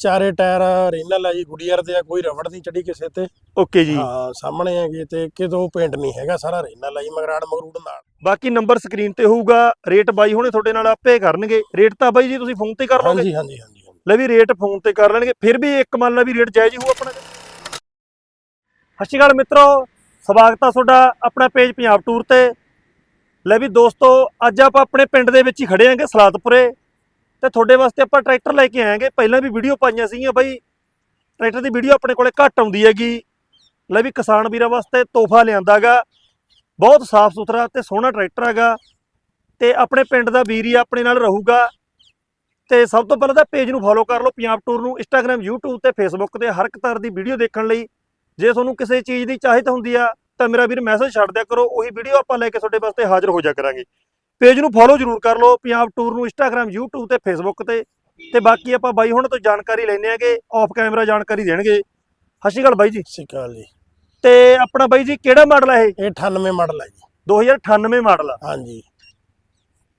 ਚਾਰੇ tyre renal ਆ ਜੀ ਗੁਡੀਅਰ ਦੇ ਆ ਕੋਈ ਰਬੜ ਨਹੀਂ ਚੜੀ ਕਿਸੇ ਤੇ। ਓਕੇ ਜੀ। ਹਾਂ ਸਾਹਮਣੇ ਹੈਗੇ ਤੇ ਕਿਤੋਂ ਪੇਂਟ ਨਹੀਂ ਹੈਗਾ ਸਾਰਾ ਰੀਨਲ ਆ ਜੀ ਮਗਰਾੜ ਮਗਰੂੜ ਨਾਲ। ਬਾਕੀ ਨੰਬਰ ਸਕਰੀਨ ਤੇ ਹੋਊਗਾ ਰੇਟ ਬਾਈ ਹੁਣੇ ਤੁਹਾਡੇ ਨਾਲ ਆਪੇ ਕਰਨਗੇ। ਰੇਟ ਤਾਂ ਬਾਈ ਜੀ ਤੁਸੀਂ ਫੋਨ ਤੇ ਕਰ ਲਓਗੇ। ਹਾਂਜੀ ਹਾਂਜੀ ਹਾਂਜੀ। ਲੈ ਵੀ ਰੇਟ ਫੋਨ ਤੇ ਕਰ ਲੈਣਗੇ ਫਿਰ ਵੀ ਇੱਕ ਮੰਨ ਲਾ ਵੀ ਰੇਟ ਜਾਇਜ਼ ਹੀ ਹੋਊ ਆਪਣਾ। ਸਤਿ ਸ਼੍ਰੀ ਅਕਾਲ ਮਿੱਤਰੋ ਸਵਾਗਤ ਆ ਤੁਹਾਡਾ ਆਪਣਾ ਪੇਜ ਪੰਜਾਬ ਟੂਰ ਤੇ। ਲੈ ਵੀ ਦੋਸਤੋ ਅੱਜ ਆਪਾਂ ਆਪਣੇ ਪਿੰਡ ਦੇ ਵਿੱਚ ਹੀ ਖੜੇ ਆਂਗੇ ਸਲਾਤਪੁਰੇ ਤੇ ਤੁਹਾਡੇ ਵਾਸਤੇ ਆਪਾਂ ਟਰੈਕਟਰ ਲੈ ਕੇ ਆਏਗੇ ਪਹਿਲਾਂ ਵੀ ਵੀਡੀਓ ਪਾਈਆਂ ਸੀਗੀਆਂ ਬਾਈ। ਟਰੈਕਟਰ ਦੀ ਵੀਡੀਓ ਆਪਣੇ ਕੋਲੇ ਘੱਟ ਆਉਂਦੀ ਹੈਗੀ। ਲੈ ਵੀ ਕਿਸਾਨ ਵੀਰਾਂ ਵਾਸਤੇ ਤੋਹਫਾ ਲਿਆਂਦਾਗਾ। ਬਹੁਤ ਸਾਫ਼ ਸੁਥਰਾ ਤੇ ਸੋਹਣਾ ਟਰੈਕਟਰ ਹੈਗਾ। ਤੇ ਆਪਣੇ ਪਿੰਡ ਦਾ ਵੀਰ ਹੀ ਆਪਣੇ ਨਾਲ ਰਹੂਗਾ। ਤੇ ਸਭ ਤੋਂ ਪਹਿਲਾਂ ਤਾਂ ਪੇਜ ਨੂੰ ਫੋਲੋ ਕਰ ਲਓ ਪੰਜਾਬ ਟੂਰ ਨੂੰ ਇੰਸਟਾਗ੍ਰam YouTube ਤੇ Facebook ਤੇ ਹਰ ਇੱਕ ਤਰ੍ਹਾਂ ਦੀ ਵੀਡੀਓ ਦੇਖਣ ਲਈ। ਜੇ ਤੁਹਾਨੂੰ ਕਿਸੇ ਚੀਜ਼ ਦੀ ਚਾਹਤ ਹੁੰਦੀ ਆ ਤਾਂ ਮੇਰਾ ਵੀਰ ਮੈਸੇਜ ਛੱਡ ਦਿਆ ਕਰੋ। ਉਹੀ ਵੀਡੀਓ ਆਪਾਂ ਲੈ ਕੇ ਤੁਹਾਡੇ ਵਾਸਤੇ ਹਾਜ਼ਰ ਹੋ ਜਾ ਕਰਾਂਗੇ। ਪੇਜ ਨੂੰ ਫੋਲੋ ਜ਼ਰੂਰ ਕਰ ਲਓ ਪੰਜਾਬ ਟੂਰ ਨੂੰ ਇੰਸਟਾਗ੍ਰam YouTube ਤੇ Facebook ਤੇ। ਤੇ ਬਾਕੀ ਆਪਾਂ ਬਾਈ ਹੁਣ ਤੋਂ ਜਾਣਕਾਰੀ ਲੈਣੇ ਆਗੇ ਆਫ ਕੈਮਰਾ ਜਾਣਕਾਰੀ ਦੇਣਗੇ। ਸਤਿ ਸ਼੍ਰੀ ਅਕਾਲ ਬਾਈ ਜੀ। ਅਕਾਲ ਜੀ। ਤੇ ਆਪਣਾ ਬਾਈ ਜੀ ਕਿਹੜਾ ਮਾਡਲ ਹੈ ਇਹ? ਇਹ 98 ਮਾਡਲ ਹੈ ਜੀ। 2098 ਮਾਡਲ ਆ। ਹਾਂਜੀ।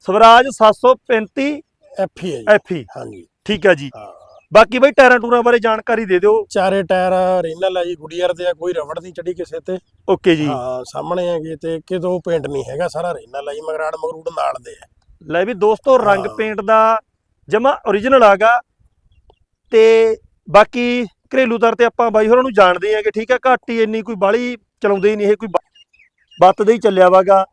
ਸਵਰਾਜ 735 ਐਫ ਹੀ ਹੈ ਜੀ। ਐਫਈ ਹਾਂਜੀ। ਠੀਕ ਹੈ ਜੀ। ਹਾਂ। ਬਾਕੀ ਬਾਈ ਟਾਇਰਾਂ ਟੂਰਾਂ ਬਾਰੇ ਜਾਣਕਾਰੀ ਦੇ ਦਿਓ। ਚਾਰੇ ਟਾਇਰ ਰੀਨਲ ਆ ਜੀ ਗੁਡੀਅਰ ਦੇ ਆ ਕੋਈ ਰਬੜ ਨਹੀਂ ਚੜੀ ਕਿਸੇ ਤੇ। ਓਕੇ ਜੀ। ਹਾਂ ਸਾਹਮਣੇ ਹੈਗੇ ਤੇ ਕਿਤੋਂ ਪੇਂਟ ਨਹੀਂ ਹੈਗਾ ਸਾਰਾ ਰੀਨਲ ਆ ਜੀ ਮਗਰਾੜ ਮਗਰੂੜ ਨਾਲ ਦੇ ਆ। ਲੈ ਵੀ ਦੋਸਤੋ ਰੰਗ। ਪੇਂਟ ਦਾ ਜਮਾ origignal ਆਗਾ। ਤੇ ਬਾਕੀ ਘਰੇਲੂ ਤੌਰ ਤੇ ਆਪਾਂ ਬਾਈ ਹੋਰਾਂ ਨੂੰ ਜਾਣਦੇ ਆ ਕਿ ਠੀਕ ਹੈ? ਘੱਟ ਹੀ ਇੰਨੀ ਕੋਈ ਬਾਲੀ ਚਲਾਉਂਦੇ ਹੀ ਨਹੀਂ ਇਹ ਕੋਈ ਬੱਤ ਦੇ ਹੀ ਚੱਲਿਆ ਵਾਗਾ।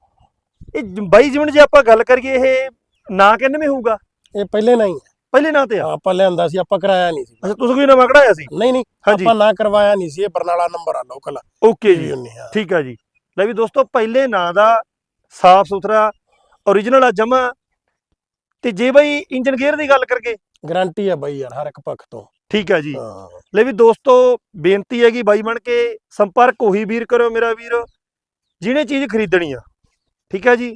ਇਹ ਬਾਈ ਜਿਵਣ ਜੇ ਆਪਾਂ ਗੱਲ ਕਰੀਏ ਇਹ ਨਾਂ ਕਿੰਨਵੇਂ ਹੋਊਗਾ? ਇਹ ਪਹਿਲੇ ਨਹੀਂ। ਪਹਿਲੇ ਨਾਂ ਤੇ ਆ। ਆਪਾਂ ਲਿਆਂਦਾ ਸੀ ਆਪਾਂ ਕਰਾਇਆ ਨਹੀਂ ਸੀ। ਅੱਛਾ ਤੁਸੀਂ ਕੋਈ ਨਵਾਂ ਕਢਾਇਆ ਸੀ? ਨਹੀਂ ਨਹੀਂ ਹਾਂਜੀ। ਆਪਾਂ ਨਾ ਕਰਵਾਇਆ ਨਹੀਂ ਸੀ ਇਹ ਬਰਨਾਲਾ ਨੰਬਰ ਆ ਲੋਕਲ ਓਕੇ ਜੀ। ਠੀਕ ਆ ਜੀ। ਲੈ ਵੀ ਦੋਸਤੋ ਪਹਿਲੇ ਨਾਂ ਦਾ ਸਾਫ਼ ਸੁਥਰਾ origignal ਆ ਜਮਾ ਤੇ ਜੇ ਬਾਈ ਇੰਜਨ ਗੇਅਰ ਦੀ ਗੱਲ ਕਰਗੇ ਗਾਰੰਟੀ ਆ ਬਾਈ ਯਾਰ ਹਰ ਇੱਕ ਪੱਖ ਤੋਂ। ਠੀਕ ਆ ਜੀ। ਹਾਂ। ਲੈ ਵੀ ਦੋਸਤੋ ਬੇਨਤੀ ਹੈਗੀ ਬਾਈ ਬਣ ਕੇ ਸੰਪਰਕ ਉਹੀ ਵੀਰ ਕਰਿਓ ਮੇਰਾ ਵੀਰ ਜਿਹਨੇ ਚੀਜ਼ ਖਰੀਦਣੀ ਆ। ਠੀਕ ਹੈ ਜੀ।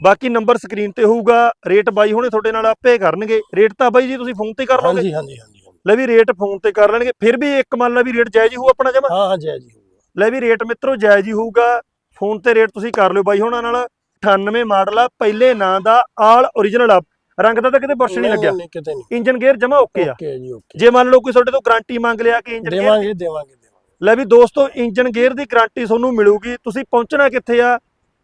ਬਾਕੀ ਨੰਬਰ ਸਕਰੀਨ ਤੇ ਹੋਊਗਾ ਰੇਟ ਬਾਈ ਹੁਣੇ ਤੁਹਾਡੇ ਨਾਲ ਆਪੇ ਕਰਨਗੇ। ਰੇਟ ਤਾਂ ਬਾਈ ਜੀ ਤੁਸੀਂ ਫੋਨ ਤੇ ਕਰ ਲਓਗੇ। ਹਾਂਜੀ ਹਾਂਜੀ ਹਾਂਜੀ। ਲੈ ਵੀ ਰੇਟ ਫੋਨ ਤੇ ਕਰ ਲੈਣਗੇ ਫਿਰ ਵੀ ਇੱਕ ਮੰਨ ਲਾ ਵੀ ਰੇਟ ਜਾਇਜ਼ ਹੀ ਹੋਊ ਆਪਣਾ ਜਮਾ। ਹਾਂ ਹਾਂ ਜੈ ਜੀ ਲੈ ਵੀ ਰੇਟ ਮਿੱਤਰੋ ਜਾਇਜ਼ ਹੀ ਹੋਊਗਾ। ਫੋਨ ਤੇ ਰੇਟ ਤੁਸੀਂ ਕਰ ਲਿਓ ਬਾਈ ਹੁਣਾਂ ਨਾਲ। 98 ਮਾਡਲ ਆ ਪਹਿਲੇ ਨਾਂ ਦਾ ਆਲ origignal ਆ। ਰੰਗ ਦਾ ਤਾਂ ਕਿਤੇ ਬੁਰਸ਼ ਨਹੀਂ ਲੱਗਿਆ। ਇੰਜਨ ਗੇਅਰ ਜਮਾ ਓਕੇ ਆ। ਓਕੇ ਜੀ ਓਕੇ ਜੇ ਮੰਨ ਲਓ ਕੋਈ ਤੁਹਾਡੇ ਤੋਂ ਗਾਰੰਟੀ ਮੰਗ ਲਿਆ ਕਿ ਇੰਜਨ ਦੇਵਾਂਗੇ ਦੇਵਾਂਗੇ ਲੈ ਵੀ ਦੋਸਤੋ ਇੰਜਨ ਗੇਅਰ ਦੀ ਗਾਰੰਟੀ ਤੁਹਾਨੂੰ ਮਿਲੂਗੀ। ਤੁਸੀਂ ਪਹੁੰਚਣਾ ਕਿੱਥੇ ਆ?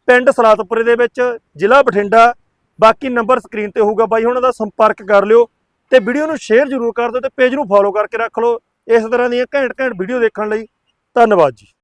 ਪਿੰਡ ਸਲਾਤਪੁਰੇ ਦੇ ਵਿੱਚ, ਜ਼ਿਲ੍ਹਾ ਬਠਿੰਡਾ। ਬਾਕੀ ਨੰਬਰ ਸਕਰੀਨ ਤੇ ਹੋਊਗਾ ਬਾਈ ਉਹਨਾਂ ਦਾ ਸੰਪਰਕ ਕਰ ਲਿਓ ਤੇ ਵੀਡੀਓ ਨੂੰ ਸ਼ੇਅਰ ਜ਼ਰੂਰ ਕਰ ਦਿਓ ਤੇ ਪੇਜ ਨੂੰ ਫੋਲੋ ਕਰਕੇ ਰੱਖ ਲਓ। ਇਸ ਤਰ੍ਹਾਂ ਦੀਆਂ ਘੈਂਟ ਘੈਂਟ ਵੀਡੀਓ ਦੇਖਣ ਲਈ ਧੰਨਵਾਦ ਜੀ।